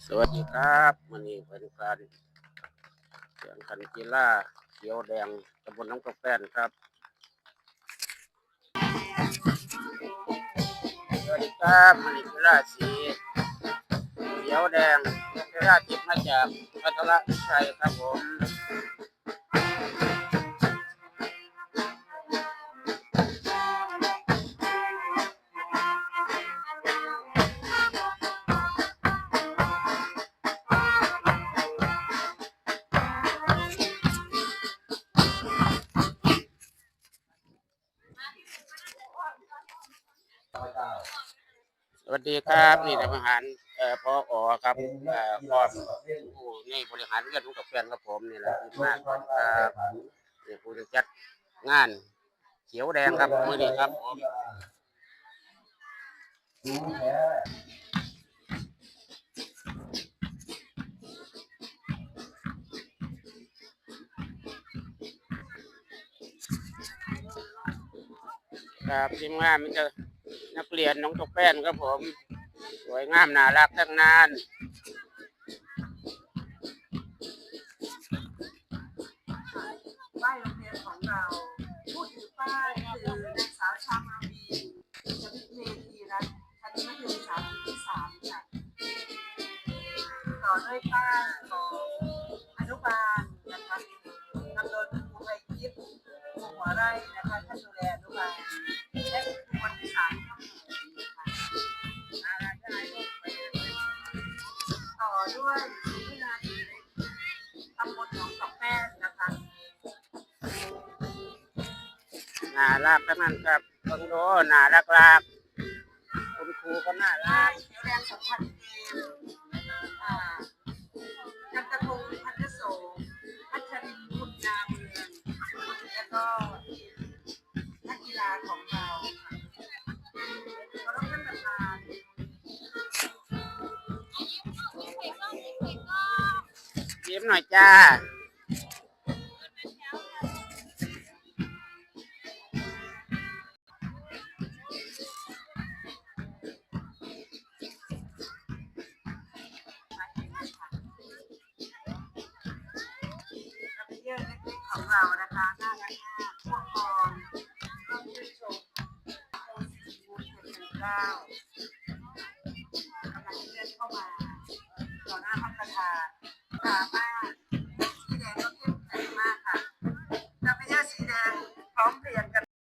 สวัสดีครับวันนี้เป็นการแข่งขันกีฬาเขียวแดงตำบลน้ำกาแปนครับสวัสดีครับวันนี้กีฬาสีเขียวแดงกีฬาจิตมาจากพัทรชัยครับผม วัสดีครับนี่ทหารเอ่อพออครับเอ่อพอมผู้นี่บริหารเรื่องขอกับแฟนครับผมนี่แหละทีมานครับนี่ผู้จัดงาน เขียวแดงครับมือนี้ครับผมครับทีมงานมันจะ นักเรียนน้องตกแป้นครับผม สวยงามน่ารักทั้งนั้นป้ายโรงเรียนของเราผู้ถือป้ายคือนางสาวชามาวีชวิตเมธีรัตน์ชั้นมัธยมศึกษาปีที่สามค่ะต่อด้วยป้ายของอนุบาลนะคะนำโดยคุณครูไพยิปครูหัวไร่นะคะท่านดูแลอนุบาล น่ารักทั้งนั้นครับเบิ่งดูน่ารักรักคุณครูก็น่ารักเขียวแดงสัมพันธ์เกมอ่ากันตะพงพันธโสพัชรินคุณนาเมืองแล้วก็นักกีฬาของเราค่ะขอรับท่านประธานยิ้มหน่อยจ้า ของเรานะคะน่ารักมากพวกพรก็ชื่นชมโคสีมูลเจ็ดหนึ่งเก้า